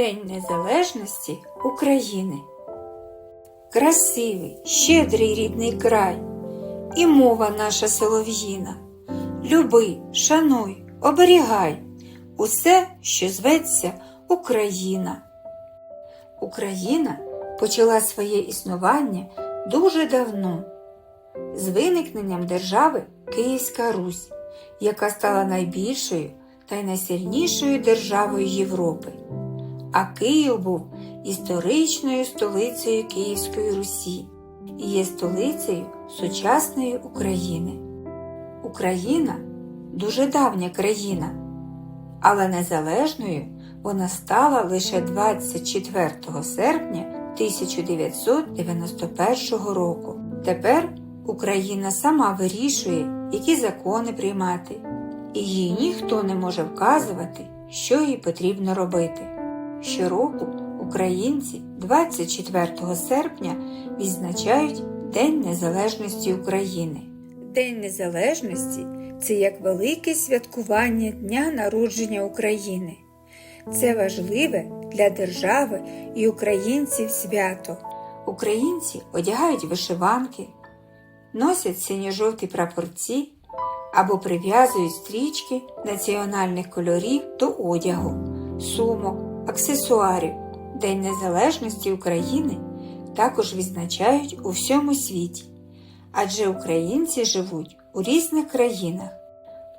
День Незалежності України. Красивий, щедрий рідний край, і мова наша солов'їна. Люби, шануй, оберігай усе, що зветься Україна. Україна почала своє існування дуже давно, з виникненням держави Київська Русь, яка стала найбільшою та й найсильнішою державою Європи. А Київ був історичною столицею Київської Русі і є столицею сучасної України. Україна дуже давня країна, але незалежною вона стала лише 24 серпня 1991 року. Тепер Україна сама вирішує, які закони приймати, і їй ніхто не може вказувати, що їй потрібно робити. Щороку українці 24 серпня відзначають День Незалежності України. День Незалежності це як велике святкування Дня народження України. Це важливе для держави і українців свято. Українці одягають вишиванки, носять синьо-жовті прапорці або прив'язують стрічки національних кольорів до одягу, сумок, аксесуарів. День Незалежності України також відзначають у всьому світі, адже українці живуть у різних країнах.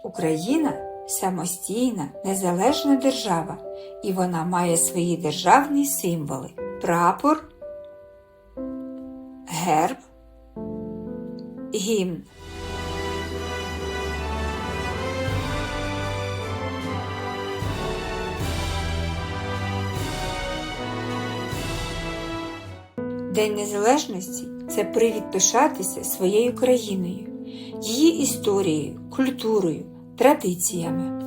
Україна самостійна, незалежна держава, і вона має свої державні символи: прапор, герб, гімн. День Незалежності це привід пишатися своєю країною, її історією, культурою, традиціями.